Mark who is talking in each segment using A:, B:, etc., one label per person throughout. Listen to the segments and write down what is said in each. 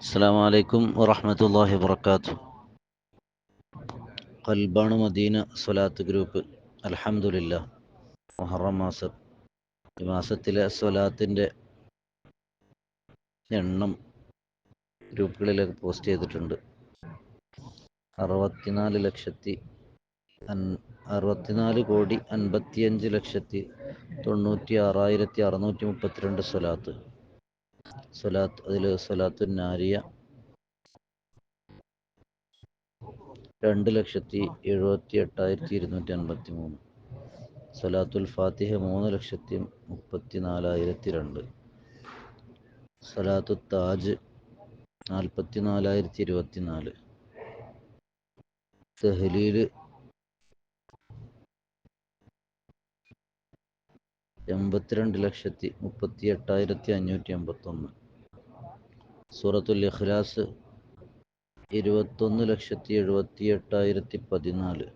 A: അസ്സാം വലൈക്കും വറഹമത്തല്ലാഹി വർക്കാത്തു കൽബാണ് മദീന സ്വലാത്ത് ഗ്രൂപ്പ്. അലഹമുല്ല മുഹറം മാസം. ഈ മാസത്തിലെ സ്വലാത്തിന്റെ എണ്ണം ഗ്രൂപ്പുകളിലൊക്കെ പോസ്റ്റ് ചെയ്തിട്ടുണ്ട്. അറുപത്തിനാല് ലക്ഷത്തി അറുപത്തിനാല് കോടി അൻപത്തിയഞ്ച് ലക്ഷത്തി തൊണ്ണൂറ്റി ആറായിരത്തി അറുന്നൂറ്റി മുപ്പത്തിരണ്ട് സ്വലാത്ത്. സ്വലാത്ത് അതിൽ സ്വലാത്തു നാരിയ രണ്ട് ലക്ഷത്തി എഴുപത്തി എട്ടായിരത്തി ഇരുന്നൂറ്റി അൻപത്തി മൂന്ന് സ്വലാത്തുൽ ഫാത്തിഹ മൂന്ന് ലക്ഷത്തി മുപ്പത്തി നാലായിരത്തി രണ്ട് സ്വലാത്തു താജ് നാൽപ്പത്തി നാലായിരത്തി ഇരുപത്തി നാല് തെഹ്ലീൽ എൺപത്തിരണ്ട് ലക്ഷത്തി മുപ്പത്തി എട്ടായിരത്തി അഞ്ഞൂറ്റി എൺപത്തൊന്ന്. സൂറത്തുൽ ഇഖ്ലാസ് ഇരുപത്തൊന്ന് ലക്ഷത്തി എഴുപത്തി എട്ടായിരത്തി പതിനാല്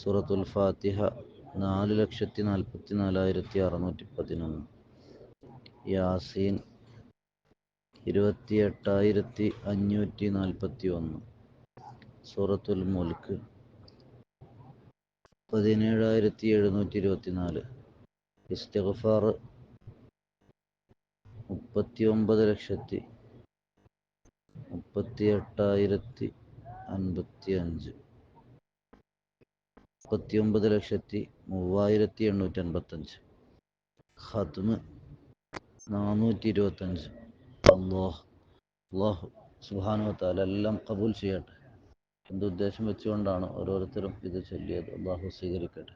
A: സൂറത്തുൽ ഫാത്തിഹ നാല് ലക്ഷത്തി നാൽപ്പത്തി നാലായിരത്തി അറുന്നൂറ്റി പതിനൊന്ന്. യാസീൻ ഇരുപത്തി എട്ടായിരത്തി അഞ്ഞൂറ്റി നാൽപ്പത്തി ഒന്ന് സൂറത്തുൽ മുൽക്ക് പതിനേഴായിരത്തി എഴുന്നൂറ്റി ഇരുപത്തി നാല് ഇസ്തിഗ്ഫാർ മുപ്പത്തി ഒമ്പത് ലക്ഷത്തി മുപ്പത്തി എട്ടായിരത്തി അൻപത്തി അഞ്ച് മുപ്പത്തി ഒമ്പത് ലക്ഷത്തി മൂവായിരത്തി എണ്ണൂറ്റി അൻപത്തഞ്ച് ഖത്മ് നാനൂറ്റി ഇരുപത്തഞ്ച് അള്ളാഹ് അള്ളാഹു സുബാനുവത്താല എല്ലാം കബൂൽ ചെയ്യട്ടെ. എന്തുദ്ദേശം വെച്ചുകൊണ്ടാണ് ഓരോരുത്തരും ഇത് ചൊല്ലിയത് അള്ളാഹു സ്വീകരിക്കട്ടെ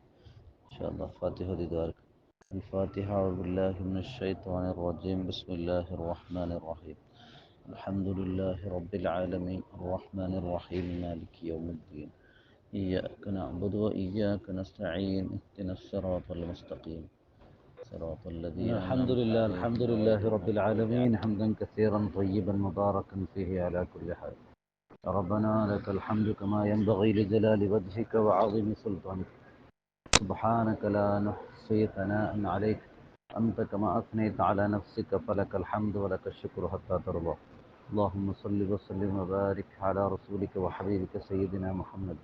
A: ഫാത്തിഹ ദിദാർക്ക് الفاتحة أعوذ بالله من الشيطان الرجيم بسم الله الرحمن الرحيم الحمد لله رب العالمين الرحمن الرحيم مالك يوم الدين إياك نعبد وإياك نستعين اهدنا الصراط المستقيم صراط الذين الحمد لله الحمد لله رب العالمين حمدا كثيرا طيبا مباركا فيه على كل حال ربنا لك الحمد كما ينبغي لجلال وجهك وعظيم سلطانك. سبحانك لا نحصي ثناء عليك. أنت كما أثنيت على نفسك فلك الحمد ولك الشكر حتى ترضى. اللهم صل وسلم وبارك على رسولك وحبيبك سيدنا محمد.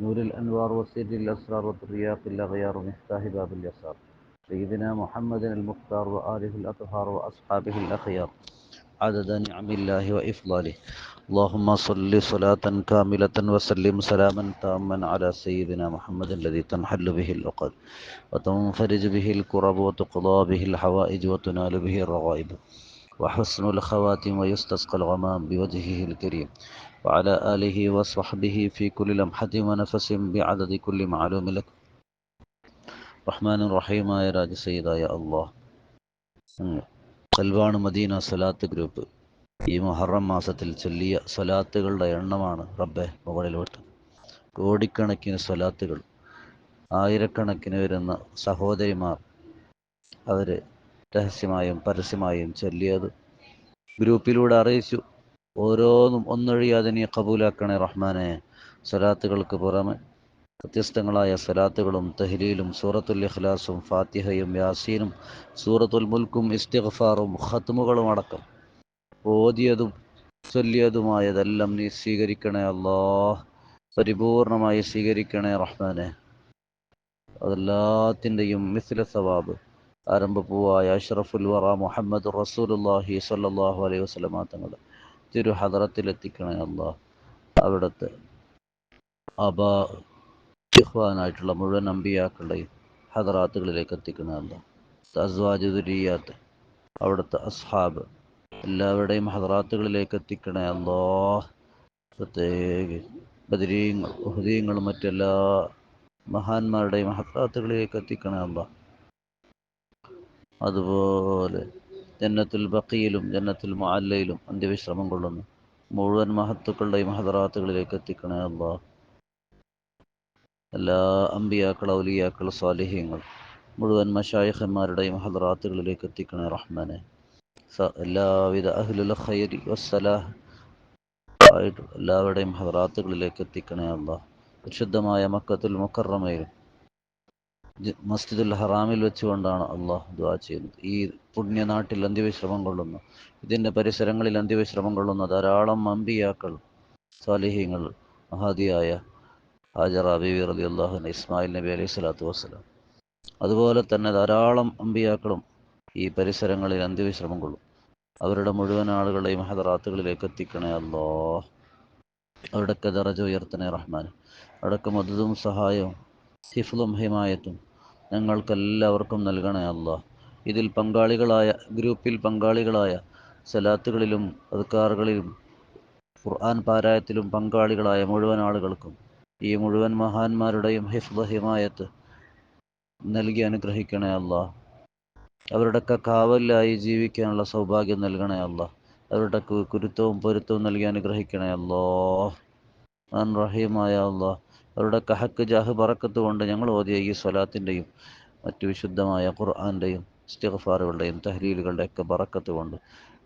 A: نور الأنوار وسر الأسرار والرياق الأغيار ومفتاح باب اليسار. سيدنا محمد المختار وآله الأطهار وأصحابه الأخيار. عدد نعم الله وإفضاله. اللهم صل صلاة كاملة وسلم سلاما تاما على سيدنا محمد الذي تنحل به الأقد وتنفرج به الكرب وتقضى به الحوائج وتنال به الرغائب. وحسن الخواتم ويستسقى الغمام بوجهه الكريم. وعلى آله وصحبه في كل لمحة ونفس بعدد كل معلوم لك. رحمن الرحيم يا راج سيدا يا الله. കൽവാണ് മദീന സലാത്ത് ഗ്രൂപ്പ്. ഈ മുഹറം മാസത്തിൽ ചൊല്ലിയ സ്വലാത്തുകളുടെ എണ്ണമാണ് റബ്ബെ മുകളിലോട്ട്. കോടിക്കണക്കിന് സ്വലാത്തുകൾ ആയിരക്കണക്കിന് വരുന്ന സഹോദരിമാർ അവർ രഹസ്യമായും പരസ്യമായും ചൊല്ലിയത് ഗ്രൂപ്പിലൂടെ അറിയിച്ചു. ഓരോന്നും ഒന്നൊഴിയാതെ നീ കബൂലാക്കണേ റഹ്മാനെ. സ്വലാത്തുകൾക്ക് പുറമെ വ്യത്യസ്തങ്ങളായ സലാത്തുകളും തഹ്ലീലും സൂറത്തുൽ ഇഖ്ലാസും ഫാത്തിഹയും യാസീനും സൂറത്തുൽ മുൽക്കും ഇസ്തിഗ്ഫാറും ഖത്മുകളും അടക്കം. ഓതിയതും ചൊല്ലിയതുമായതെല്ലാം നീ സ്വീകരിക്കണേ അല്ലാ. പരിപൂർണമായി സ്വീകരിക്കണേ റഹ്മാനെ. അതെല്ലാത്തിന്റെയും മിസ്ല സവാബ്. ആരംഭപ്പൂവായ അഷ്റഫുൽ വറ മുഹമ്മദ് റസൂലുല്ലാഹി സല്ലാഹു അലൈഹി വസ്ലമാ തങ്ങൾ. തിരു ഹദറത്തിലെത്തിക്കണേ അല്ലാഹ് അവിടുത്തെ അബാ ഇഖ്വാനായിട്ടുള്ള മുഴുവൻ അമ്പിയാക്കളുടെയും ഹദറാത്തുകളിലേക്ക് എത്തിക്കുന്ന അസ്വാജുരിയാത്ത് അവിടുത്തെ അസ്ഹാബ് എല്ലാവരുടെയും ഹദറാത്തുകളിലേക്ക് എത്തിക്കണേ അല്ലോ പ്രത്യേക ബദരീങ്ങൾ ഹൃദയങ്ങളും മറ്റെല്ലാ മഹാന്മാരുടെയും ഹദറാത്തുകളിലേക്ക് എത്തിക്കണേ അല്ല അതുപോലെ ജന്നത്തുൽ ബക്കിയിലും ജന്നത്തുൽ മാലയിലും അന്ത്യവിശ്രമം കൊള്ളുന്നു മുഴുവൻ മഹത്തുക്കളുടെയും ഹദറാത്തുകളിലേക്ക് എത്തിക്കണേ അള്ളാഹ് എല്ലാ അമ്പിയാക്കൾ ഔലിയാക്കൾ സ്വാലിഹ്യങ്ങൾ മുഴുവൻ മഷായിഖന്മാരുടെയും ഹദറാത്തുകളിലേക്ക് എത്തിക്കണേ റഹ്മാനെ. എല്ലാവിധ അഹ്ലുൽ വസ്സലാഹ് ആയിട്ട് എല്ലാവരുടെയും ഹദറാത്തുകളിലേക്ക് എത്തിക്കണേ അള്ളാഹ് വിശുദ്ധമായ മക്കത്തുൽ മുക്കറമയിൽ മസ്ജിദുൽ ഹറാമിൽ വെച്ചുകൊണ്ടാണ് അള്ളാഹ് ദുആ ചെയ്യുന്നത്. ഈ പുണ്യനാട്ടിൽ അന്ത്യവിശ്രമം കൊള്ളുന്നു. ഇതിന്റെ പരിസരങ്ങളിൽ അന്ത്യവിശ്രമം കൊള്ളുന്ന ധാരാളം അമ്പിയാക്കൾ സാലിഹ്യങ്ങൾ മഹാദിയായ ഹാജറ ബീവി റലി അള്ളാഹുന ഇസ്മായിൽ നബി അലൈഹി സ്വലാത്തു വസ്സലാം. അതുപോലെ തന്നെ ധാരാളം അമ്പിയാക്കളും ഈ പരിസരങ്ങളിൽ അന്ത്യവിശ്രമം കൊള്ളും. അവരുടെ മുഴുവൻ ആളുകളെയും ഹദറാത്തുകളിലേക്ക് എത്തിക്കണേ അല്ലോ അവിടൊക്കെ ദറജ ഉയർത്തണേ റഹ്മാൻ അവിടൊക്കെ മദതും സഹായവും ഹിഫ്ലും ഹിമായത്തും ഞങ്ങൾക്കെല്ലാവർക്കും നൽകണേ അല്ലോ ഇതിൽ പങ്കാളികളായ ഗ്രൂപ്പിൽ പങ്കാളികളായ സലാത്തുകളിലും അതുക്കാറുകളിലും ഖുർആൻ പാരായത്തിലും പങ്കാളികളായ മുഴുവൻ ആളുകൾക്കും ഈ മുഴുവൻ മഹാന്മാരുടെയും ഹിഫ്ദ ഹിമായത്ത് നൽകി അനുഗ്രഹിക്കണേ അല്ല അവരുടെയൊക്കെ കാവലിലായി ജീവിക്കാനുള്ള സൗഭാഗ്യം നൽകണേ അല്ല അവരുടെ കുരുത്തവും പൊരുത്തവും നൽകി അനുഗ്രഹിക്കണേ അല്ലോ അൻ റഹീമായ അല്ല അവരുടെ കഹക്ക് ജാഹ് പറക്കത്ത് കൊണ്ട് ഞങ്ങൾ ഓതിയ ഈ സ്വലാത്തിന്റെയും മറ്റു വിശുദ്ധമായ ഖുർആാന്റെയും സ്റ്റിഫാറുകളുടെയും തഹലീലുകളുടെ ഒക്കെ ബറക്കത്ത് കൊണ്ട്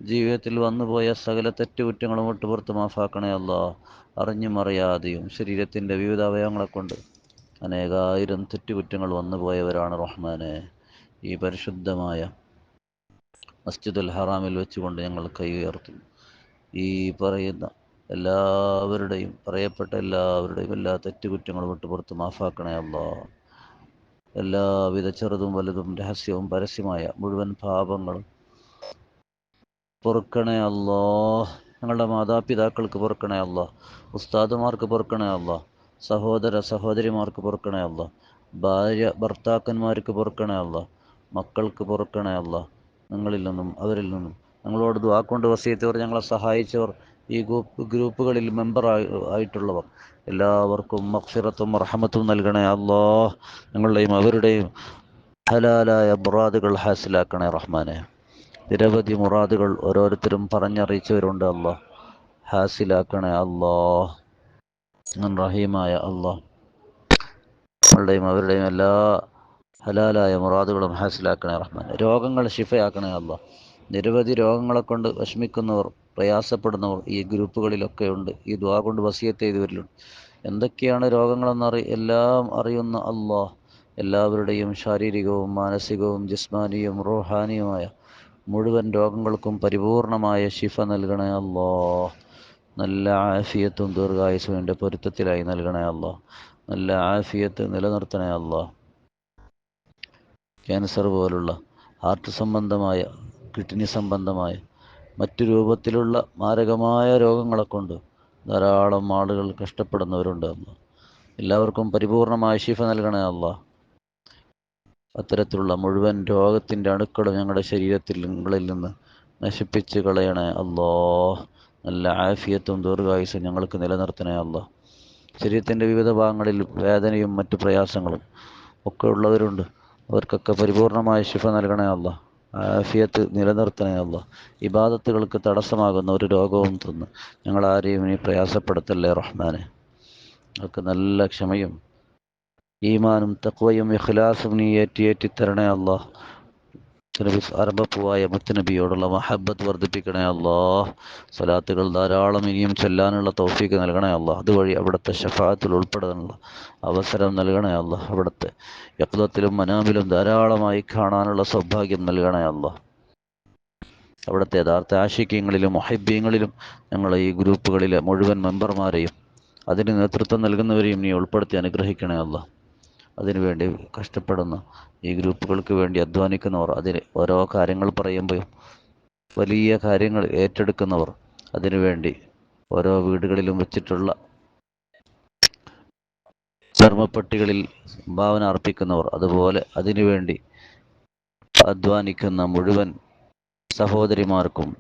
A: ജീവിതത്തിൽ വന്നുപോയ സകല തെറ്റുകുറ്റങ്ങളും വിട്ടുപുറത്ത് മാഫാക്കണേ അല്ലാ അറിഞ്ഞും അറിയാതെയും ശരീരത്തിന്റെ വിവിധ അവയവങ്ങളെ കൊണ്ട് അനേകായിരം തെറ്റുകുറ്റങ്ങൾ വന്നുപോയവരാണ് റഹ്മാനെ. ഈ പരിശുദ്ധമായ മസ്ജിദുൽ ഹറാമിൽ വെച്ചുകൊണ്ട് ഞങ്ങൾ കൈ ഉയർത്തുന്നു. ഈ പറയുന്ന എല്ലാവരുടെയും പറയപ്പെട്ട എല്ലാവരുടെയും എല്ലാ തെറ്റുകുറ്റങ്ങളും വിട്ടുപുറത്ത് മാഫാക്കണേ അല്ലാ എല്ലാവിധ ചെറുതും വലുതും രഹസ്യവും പരസ്യമായ മുഴുവൻ പാപങ്ങളും പൊറുക്കണേ അല്ലോ ഞങ്ങളുടെ മാതാപിതാക്കൾക്ക് പൊറുക്കണേ അല്ല. ഉസ്താദുമാർക്ക് പൊറുക്കണേ അല്ല. സഹോദര സഹോദരിമാർക്ക് പൊറുക്കണേ അല്ല. ഭാര്യ ഭർത്താക്കന്മാർക്ക് പൊറുക്കണേ അല്ല. മക്കൾക്ക് പൊറുക്കണേ അല്ല. നിങ്ങളിൽ നിന്നും അവരിൽ നിന്നും. ഞങ്ങളോട് ദ്വാക്കൊണ്ട് വസിയത്തവർ ഞങ്ങളെ സഹായിച്ചവർ ഈ ഗ്രൂപ്പ് ഗ്രൂപ്പുകളിൽ മെമ്പർ ആയിട്ടുള്ളവർ. എല്ലാവർക്കും മക്ഫിറത്തും റഹമത്തും നൽകണേ അല്ലോ. ഞങ്ങളുടെയും അവരുടെയും ഹലാലായ ബുറാദുകൾ ഹാസിലാക്കണേ റഹ്മാനെ. നിരവധി മുറാദുകൾ ഓരോരുത്തരും പറഞ്ഞറിയിച്ചവരുണ്ട് അല്ലോ. ഹാസിലാക്കണേ അല്ലോ. റഹീമായ അല്ലോ. നമ്മളുടെയും അവരുടെയും എല്ലാ ഹലാലായ മുറാദുകളും ഹാസിലാക്കണേ റഹ്മാൻ. രോഗങ്ങൾ ഷിഫയാക്കണേ അല്ലോ. നിരവധി രോഗങ്ങളെ കൊണ്ട് വിഷമിക്കുന്നവർ പ്രയാസപ്പെടുന്നവർ ഈ ഗ്രൂപ്പുകളിലൊക്കെ ഉണ്ട്. ഈ ദ്വാ കൊണ്ട് വസിയത്ത് ചെയ്തവരിലുണ്ട്. എന്തൊക്കെയാണ് രോഗങ്ങളെന്നറി എല്ലാം അറിയുന്ന അള്ളാഹ് എല്ലാവരുടെയും ശാരീരികവും മാനസികവും ജിസ്മാനിയും റൂഹാനിയുമായ മുഴുവൻ രോഗങ്ങൾക്കും പരിപൂർണമായ ശിഫ നൽകണേ അല്ലോ. നല്ല ആഫിയത്തും ദീർഘായുസും എന്റെ പൊരുത്തത്തിലായി നൽകണേ അല്ലോ. നല്ല ആഫിയത്ത് നിലനിർത്തണേ അല്ലോ. ക്യാൻസർ പോലുള്ള ഹാർട്ട് സംബന്ധമായ കിഡ്നി സംബന്ധമായ മറ്റു രൂപത്തിലുള്ള മാരകമായ രോഗങ്ങളെ കൊണ്ട് ധാരാളം ആളുകൾ കഷ്ടപ്പെടുന്നവരുണ്ട് എല്ലാവർക്കും പരിപൂർണമായ ശിഫ നൽകണേ അല്ല. അത്തരത്തിലുള്ള മുഴുവൻ രോഗത്തിന്റെ അണുക്കളും ഞങ്ങളുടെ ശരീരത്തിൽ നിങ്ങളിൽ നിന്ന് നശിപ്പിച്ച് കളയണേ അല്ലോ നല്ല ആഫിയത്തും ദീർഘായുസും ഞങ്ങൾക്ക് നിലനിർത്തണേ അല്ലോ ശരീരത്തിന്റെ വിവിധ ഭാഗങ്ങളിൽ വേദനയും മറ്റു പ്രയാസങ്ങളും ഒക്കെ ഉള്ളവരുണ്ട്. അവർക്കൊക്കെ പരിപൂർണമായ ശിഫ നൽകണേ അല്ല ആഫിയത്ത് നിലനിർത്തണേ അല്ല ഇബാദത്തുകൾക്ക് തടസ്സമാകുന്ന ഒരു രോഗവും തന്ന് ഞങ്ങൾ ആരെയും ഇനി പ്രയാസപ്പെടുത്തല്ലേ റഹ്മാനെ? അവർക്ക് നല്ല ക്ഷമയും ഈമാനും തക്വയും ഇഖ്ലാസും നീ ഏറ്റി ഏറ്റി തരണേ അല്ലാ നബി അറബപ്പുവായ മുത്തനബിയോടുള്ള മഹബത്ത് വർദ്ധിപ്പിക്കണേ അല്ലാ സ്വലാത്തുകൾ ധാരാളം ഇനിയും ചൊല്ലാനുള്ള തൗഫീക്ക് നൽകണേ അല്ലാ അതുവഴി അവിടുത്തെ ഷഫാത്തിൽ ഉൾപ്പെടാനുള്ള അവസരം നൽകണേ അല്ല അവിടുത്തെ യക്തത്തിലും മനാമിലും ധാരാളമായി കാണാനുള്ള സൗഭാഗ്യം നൽകണേ അല്ല അവിടുത്തെ യഥാർത്ഥ ആശിക്യങ്ങളിലും മഹബ്യങ്ങളിലും ഞങ്ങൾ ഈ ഗ്രൂപ്പുകളിലെ മുഴുവൻ മെമ്പർമാരെയും അതിന് നേതൃത്വം നൽകുന്നവരെയും നീ ഉൾപ്പെടുത്തി അനുഗ്രഹിക്കണേ അല്ല അതിനുവേണ്ടി കഷ്ടപ്പെടുന്ന. ഈ ഗ്രൂപ്പുകൾക്ക് വേണ്ടി അധ്വാനിക്കുന്നവർ അതിന് ഓരോ കാര്യങ്ങൾ പറയുമ്പോഴും വലിയ കാര്യങ്ങൾ ഏറ്റെടുക്കുന്നവർ അതിനുവേണ്ടി ഓരോ വീടുകളിലും വെച്ചിട്ടുള്ള ധർമ്മപ്പെട്ടികളിൽ സംഭാവന അർപ്പിക്കുന്നവർ അതുപോലെ അതിനുവേണ്ടി അധ്വാനിക്കുന്ന മുഴുവൻ സഹോദരിമാർക്കും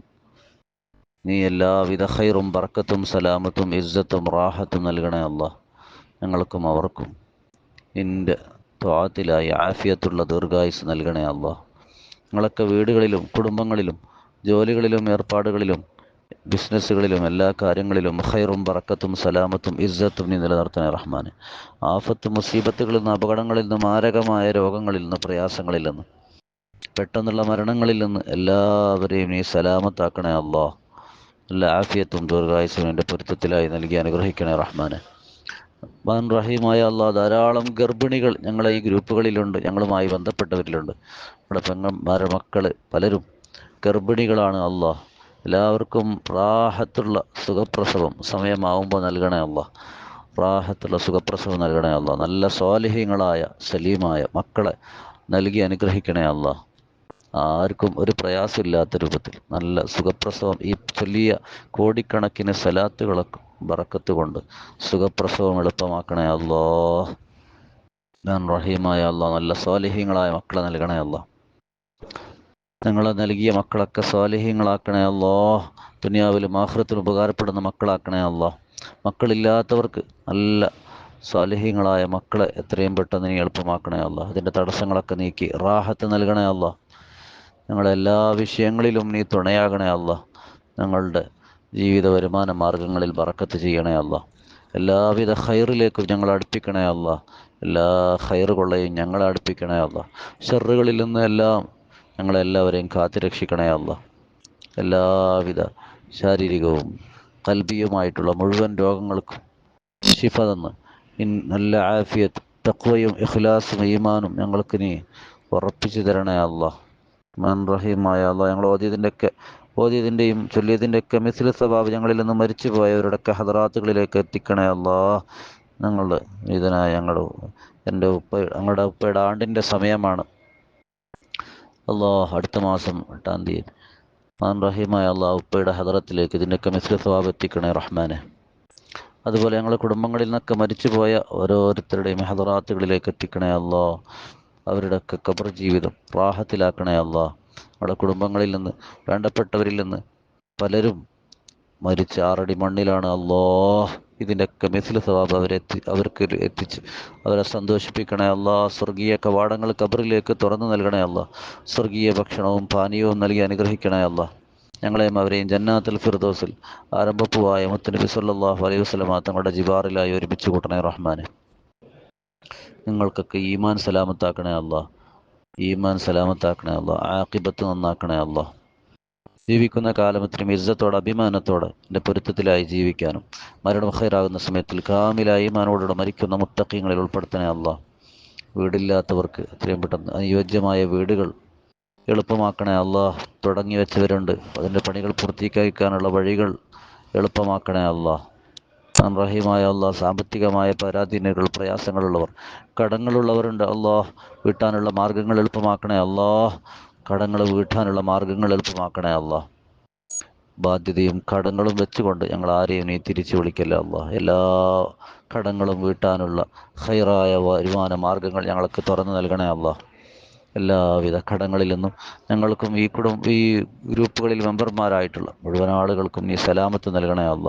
A: നീ എല്ലാവിധ ഹൈറും ബർക്കത്തും സലാമത്തും ഇസ്സത്തും റാഹത്തും നൽകണേ അല്ല ഞങ്ങൾക്കും അവർക്കും നിന്റെ ത്വാത്തിലായി ആഫിയത്തുള്ള ദീർഘായുസ് നൽകണേ അല്ല നിങ്ങളൊക്കെ വീടുകളിലും കുടുംബങ്ങളിലും ജോലികളിലും ഏർപ്പാടുകളിലും ബിസിനസ്സുകളിലും എല്ലാ കാര്യങ്ങളിലും ഹൈറും പറക്കത്തും സലാമത്തും ഇസ്സത്തും നീ നിലനിർത്തണേ റഹ്മാൻ ആഫത്ത് മുസീബത്തുകളിൽ നിന്ന് അപകടങ്ങളിൽ നിന്ന് മാരകമായ രോഗങ്ങളിൽ നിന്ന് പ്രയാസങ്ങളിൽ നിന്ന് പെട്ടെന്നുള്ള മരണങ്ങളിൽ നിന്ന് എല്ലാവരെയും നീ സലാമത്താക്കണേ അള്ളാഹ് എല്ലാ ആഫിയത്തും ദീർഘായുസും എന്റെ പൊരുത്തത്തിലായി നൽകി അനുഗ്രഹിക്കണേ റഹ്മാനെ. റഹീമായ അള്ളാഹ് ധാരാളം ഗർഭിണികൾ ഞങ്ങളെ ഈ ഗ്രൂപ്പുകളിലുണ്ട് ഞങ്ങളുമായി ബന്ധപ്പെട്ടവരിലുണ്ട്. നമ്മുടെ പെങ്ങന്മാരെ മക്കൾ പലരും ഗർഭിണികളാണ് അള്ളാഹ് എല്ലാവർക്കും റാഹത്തുള്ള സുഖപ്രസവം സമയമാവുമ്പോൾ നൽകണേ അള്ളാഹ് റാഹത്തുള്ള സുഖപ്രസവം നൽകണേ അല്ല നല്ല സ്വാലിഹ്യങ്ങളായ സലീമായ മക്കളെ നൽകി അനുഗ്രഹിക്കണേ അല്ല ആർക്കും ഒരു പ്രയാസമില്ലാത്ത രൂപത്തിൽ നല്ല സുഖപ്രസവം ഈ ചൊല്ലിയ കോടിക്കണക്കിന് സലാത്തുകളൊക്കെ ബറക്കത്ത് കൊണ്ട് സുഖപ്രസവം എളുപ്പമാക്കണേ അല്ലോ ഞാൻ റഹീമായ അല്ല നല്ല സ്വാലിഹ്യങ്ങളായ മക്കളെ നൽകണേ അല്ല നിങ്ങൾ നൽകിയ മക്കളൊക്കെ സ്വാലിഹ്യങ്ങളാക്കണേ അല്ലോ ദുനിയാവിലും ആഹ്റത്തിലും ഉപകാരപ്പെടുന്ന മക്കളാക്കണേ അല്ലോ മക്കളില്ലാത്തവർക്ക് നല്ല സ്വാലിഹ്യങ്ങളായ മക്കളെ എത്രയും പെട്ടെന്ന് നീ എളുപ്പമാക്കണേ അല്ല അതിന്റെ തടസ്സങ്ങളൊക്കെ നീക്കി റാഹത്ത് നൽകണേ അല്ല ഞങ്ങളെല്ലാ വിഷയങ്ങളിലും നീ തുണയാകണേ അല്ല ഞങ്ങളുടെ ജീവിത വരുമാന മാർഗങ്ങളിൽ ബറക്കത്ത് ചെയ്യണേ അല്ല എല്ലാവിധ ഹൈറിലേക്കും ഞങ്ങൾ അടുപ്പിക്കണേ അല്ല എല്ലാ ഹൈറുകളെയും ഞങ്ങളെ അടുപ്പിക്കണേ അല്ല ഷെറുകളിൽ നിന്ന് എല്ലാം ഞങ്ങളെല്ലാവരെയും കാത്തുരക്ഷിക്കണേ അല്ല എല്ലാവിധ ശാരീരികവും കൽബിയുമായിട്ടുള്ള മുഴുവൻ രോഗങ്ങൾക്കും ശിഫ തന്ന്. നല്ല ആഫിയത്ത് തക്വയും ഇഖ്ലാസും ഈമാനും ഞങ്ങൾക്ക് നീ ഉറപ്പിച്ചു തരണേ അല്ല മൻ റഹീമായ അല്ല ഞങ്ങൾ ഓതിയതിന്റെയൊക്കെ ഓതിയതിന്റെയും ചൊല്ലിയതിന്റെയൊക്കെ ഒക്കെ സ്വഭാവം ഞങ്ങളിൽ നിന്ന് മരിച്ചു പോയവരുടെയൊക്കെ ഹദറാത്തുകളിലേക്ക് എത്തിക്കണേ അല്ലാ ഞങ്ങളുടെ ഇതിനായ ഞങ്ങളുടെ എന്റെ ഉപ്പ ഞങ്ങളുടെ ഉപ്പയുടെ ആണ്ടിന്റെ സമയമാണ്. അല്ലോ അടുത്ത മാസം എട്ടാം തീയതി. മാൻ റഹീമായ അള്ളാഹ് ഉപ്പയുടെ ഹദറത്തിലേക്ക് ഇതിന്റെയൊക്കെ മിസ്ല സ്വഭാവം എത്തിക്കണേ റഹ്മാനെ. അതുപോലെ ഞങ്ങളുടെ കുടുംബങ്ങളിൽ നിന്നൊക്കെ മരിച്ചുപോയ ഓരോരുത്തരുടെയും ഹദറാത്തുകളിലേക്ക് എത്തിക്കണേ അല്ലോ അവരുടെയൊക്കെ കബർ ജീവിതം റാഹത്തിലാക്കണേ അല്ലോ നമ്മുടെ കുടുംബങ്ങളിൽ നിന്ന് വേണ്ടപ്പെട്ടവരിൽ നിന്ന് പലരും മരിച്ച് ആറടി മണ്ണിലാണ് അല്ലോ ഇതിന്റെയൊക്കെ മിസിൽ സ്വഭാവം അവരെത്തി അവർക്ക് എത്തിച്ച് അവരെ സന്തോഷിപ്പിക്കണേ അല്ല സ്വർഗീയ കവാടങ്ങൾ കബറിലേക്ക് തുറന്നു നൽകണേ അല്ല സ്വർഗീയ ഭക്ഷണവും പാനീയവും നൽകി അനുഗ്രഹിക്കണേ അല്ല ഞങ്ങളെയും അവരെയും ജന്നാത്തൽ ഫിർദോസിൽ ആരംഭപ്പുവായ മുത്തനബി സല്ലാഹു അലൈഹി വസ്ലമ തങ്ങളുടെ ജിബാറിലായി ഒരുമിച്ച് കൂട്ടണേ റഹ്മാനെ. നിങ്ങൾക്കൊക്കെ ഈമാൻ സലാമത്താക്കണേ അല്ല ഈമാൻ സലാമത്താക്കണേ അല്ല ആക്കിബത്ത് നന്നാക്കണേ അല്ല ജീവിക്കുന്ന കാലം ഇത്രയും ഇജ്ജത്തോടെ അഭിമാനത്തോടെ എന്റെ പൊരുത്തത്തിലായി ജീവിക്കാനും മരണം ഹൈറാകുന്ന സമയത്തിൽ കാമിലായി ഈമാനോടുകൂടെ മരിക്കുന്ന മുത്തക്കിങ്ങളിൽ ഉൾപ്പെടുത്തണേ അല്ല വീടില്ലാത്തവർക്ക് എത്രയും പെട്ടെന്ന് അനുയോജ്യമായ വീടുകൾ എളുപ്പമാക്കണേ അല്ല തുടങ്ങി വെച്ചവരുണ്ട്. അതിന്റെ പണികൾ പൂർത്തീകരിക്കാനുള്ള വഴികൾ എളുപ്പമാക്കണേ അല്ല റഹീമായ അള്ളാഹ് സാമ്പത്തികമായ പരാധീനകൾ പ്രയാസങ്ങളുള്ളവർ. കടങ്ങളുള്ളവരുണ്ട് അള്ളാഹ്. വീട്ടാനുള്ള മാർഗങ്ങൾ എളുപ്പമാക്കണേ അള്ളാഹ്. കടങ്ങൾ വീട്ടാനുള്ള മാർഗങ്ങൾ എളുപ്പമാക്കണേ അള്ളാഹ്. ബാധ്യതയും കടങ്ങളും വെച്ചുകൊണ്ട് ഞങ്ങൾ ആരെയും നീ തിരിച്ചു വിളിക്കല്ല അല്ല എല്ലാ കടങ്ങളും വീട്ടാനുള്ള ഹൈറായ വരുമാന മാർഗങ്ങൾ ഞങ്ങൾക്ക് തുറന്നു നൽകണേ അല്ല എല്ലാവിധ കടങ്ങളിൽ നിന്നും ഞങ്ങൾക്കും ഈ കുടുംബ ഈ ഗ്രൂപ്പുകളിൽ മെമ്പർമാരായിട്ടുള്ള മുഴുവൻ ആളുകൾക്കും നീ സലാമത്ത് നൽകണേ അല്ല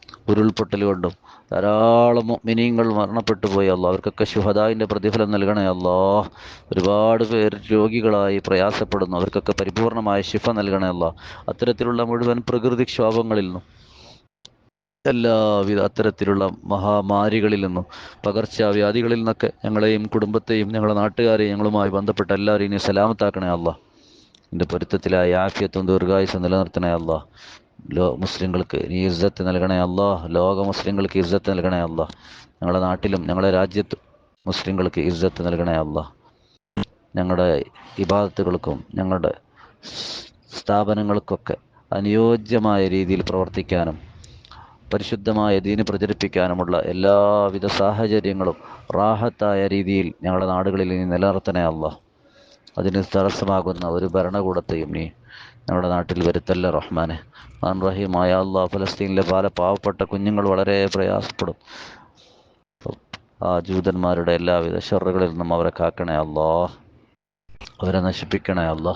A: ഉരുൾപൊട്ടൽ കൊണ്ടും ധാരാളം മിനിങ്ങൾ മരണപ്പെട്ടു പോയി അല്ലോ അവർക്കൊക്കെ ശുഹദായിന്റെ പ്രതിഫലം നൽകണേ അല്ലോ ഒരുപാട് പേർ രോഗികളായി പ്രയാസപ്പെടുന്നു. അവർക്കൊക്കെ പരിപൂർണമായ ശിഫ നൽകണേ അല്ലോ അത്തരത്തിലുള്ള മുഴുവൻ പ്രകൃതിക്ഷോഭങ്ങളിൽ നിന്നും എല്ലാവിധ അത്തരത്തിലുള്ള മഹാമാരികളിൽ നിന്നും പകർച്ചവ്യാധികളിൽ നിന്നൊക്കെ ഞങ്ങളെയും കുടുംബത്തെയും ഞങ്ങളുടെ നാട്ടുകാരെയും ഞങ്ങളുമായി ബന്ധപ്പെട്ട എല്ലാവരെയും സലാമത്താക്കണേ അല്ല എന്റെ പൊരുത്തത്തിലായ ആഫിയത്തും ദീർഘായുസം നിലനിർത്തണേ അല്ല ലോ മുസ്ലിങ്ങൾക്ക് നീ ഇസ്സത്ത് നൽകണേ അള്ളാഹ്. ലോക മുസ്ലിങ്ങൾക്ക് ഇസ്സത്ത് നൽകണേ അള്ളാഹ്. ഞങ്ങളുടെ നാട്ടിലും ഞങ്ങളുടെ രാജ്യത്തും മുസ്ലിങ്ങൾക്ക് ഇസ്സത്ത് നൽകണേ അള്ളാഹ്. ഞങ്ങളുടെ ഇബാദത്തുകൾക്കും ഞങ്ങളുടെ സ്ഥാപനങ്ങൾക്കൊക്കെ അനുയോജ്യമായ രീതിയിൽ പ്രവർത്തിക്കാനും പരിശുദ്ധമായ ദീന് പ്രചരിപ്പിക്കാനുമുള്ള എല്ലാവിധ സാഹചര്യങ്ങളും റാഹത്തായ രീതിയിൽ ഞങ്ങളുടെ നാടുകളിൽ നീ നിലനിർത്തണേ അല്ല അതിന് തടസ്സമാകുന്ന ഒരു ഭരണകൂടത്തെയും നീ നമ്മുടെ നാട്ടിൽ വരുത്തല്ല റഹ്മാനെ മാൻ റഹീമായ അള്ളാഹ് ഫലസ്തീനിലെ പല പാവപ്പെട്ട കുഞ്ഞുങ്ങൾ വളരെ പ്രയാസപ്പെടും ആ ജൂതന്മാരുടെ എല്ലാവിധ ഷെറുകളിൽ നിന്നും അവരെ കാക്കണേ അല്ലോ അവരെ നശിപ്പിക്കണേ അല്ലോ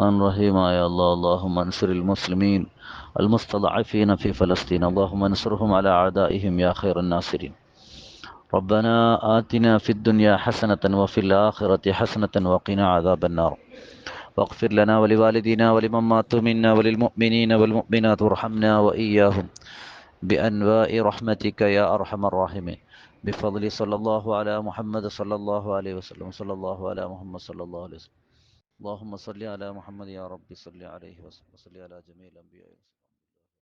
A: മാൻ റഹീമായ അള്ളാഹ് അള്ളാഹു മൻസുരിൽ മുസ്ലിമീൻ المستضعفين في فلسطين اللهم انصرهم على أعدائهم يا خير الناصرين ربنا آتنا في الدنيا حسنة وفي الآخرة حسنة وقنا عذاب النار واغفر لنا ولوالدينا ولمن ماتوا منا وللمؤمنين والمؤمنات وارحمنا وإياهم بأنواع رحمتك يا أرحم الراحمين. بفضل صلى الله على محمد صلى الله عليه وسلم صلى الله على محمد صلى الله عليه وسلم. اللهم صل على محمد يا رب صل عليه وسلم وصل على جميع الأنبياء. والرسل